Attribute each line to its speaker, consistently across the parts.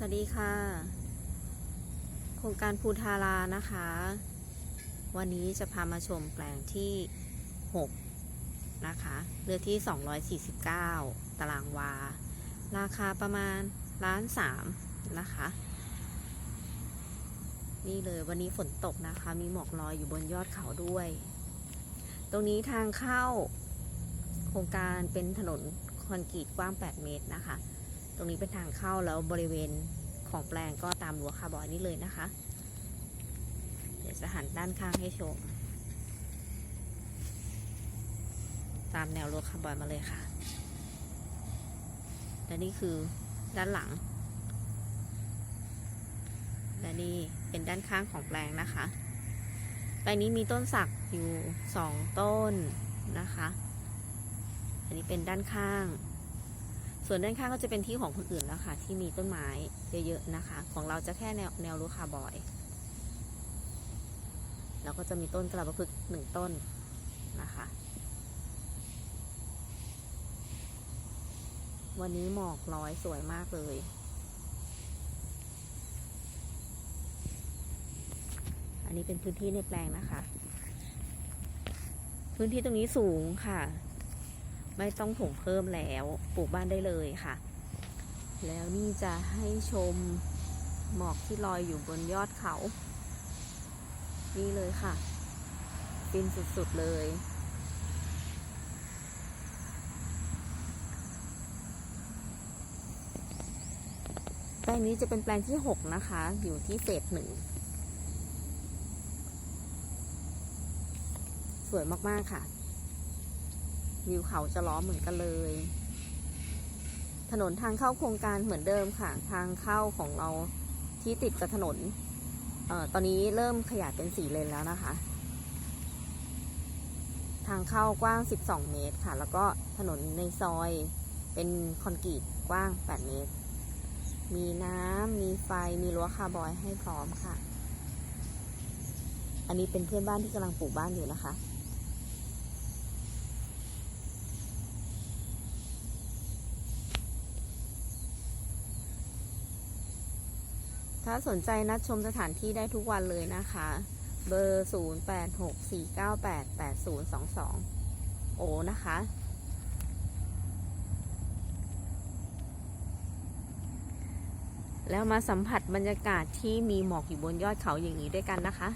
Speaker 1: สวัสดีค่ะ โครงการภูทารานะคะ วันนี้จะพามาชมแปลงที่ 6 นะคะเรือที่ 249 ตารางวา ราคาประมาณล้านสามนะคะ นี่เลยวันนี้ฝนตกนะคะ มีหมอกลอยอยู่บนยอดเขาด้วย ตรงนี้ทางเข้า โครงการเป็นถนนคอนกรีตกว้าง 8 เมตรนะคะ ตรงนี้เป็นทางเข้าแล้วบริเวณของแปลงก็ตามรั้วคาร์บอยนี่เลยนะคะ เดี๋ยวจะหันด้านข้างให้ชม ตามแนวรั้วคาร์บอยมาเลยค่ะ และนี่คือด้านหลัง และนี่เป็นด้านข้างของแปลงนะคะ แปลงนี้มีต้นสักอยู่สองต้นนะคะ อันนี้เป็นด้านข้าง ส่วนด้านข้างก็จะเป็นที่ของคนอื่นแล้วค่ะ ที่มีต้นไม้เยอะๆนะคะ ของเราจะแค่แนวแนวรั้วคาบอย แล้วก็จะมีต้นกระบะพึกหนึ่งต้นนะคะ วันนี้หมอกลอยสวยมากเลยอันนี้เป็นพื้นที่ในแปลงนะคะ พื้นที่ตรงนี้สูงค่ะ ไม่ต้องถมเพิ่มแล้วปลูกบ้านได้เลยค่ะ แล้วนี่จะให้ชมหมอกที่ลอยอยู่บนยอดเขา นี่เลยค่ะฟินสุดๆเลยแปลงนี้จะเป็นแปลงที่ 6 นะคะ อยู่ที่เฟสหนึ่งสวยมาก ๆ ค่ะ วิวเขาจะล้อมเหมือนกันเลย ถนนทางเข้าโครงการเหมือนเดิมค่ะ ทางเข้าของเราที่ติดกับถนนเอ่อตอนนี้เริ่มขยายเป็นสี่เลนแล้วนะคะ ทางเข้ากว้าง 12 เมตรค่ะ แล้วก็ถนนในซอยเป็นคอนกรีตกว้าง 8 เมตร มีน้ำมีไฟมีรั้วคาร์บอยให้พร้อมค่ะ อันนี้เป็นเพื่อนบ้านที่กำลังปลูกบ้านอยู่นะคะ ถ้าสนใจนัดชมสถานที่ได้ทุกวันเลยนะคะ เบอร์ 0864988022 โอนะคะแล้วมาสัมผัสบรรยากาศที่มีหมอกอยู่บนยอดเขาอย่างนี้ด้วยกันนะคะ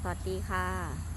Speaker 1: สวัสดีค่ะ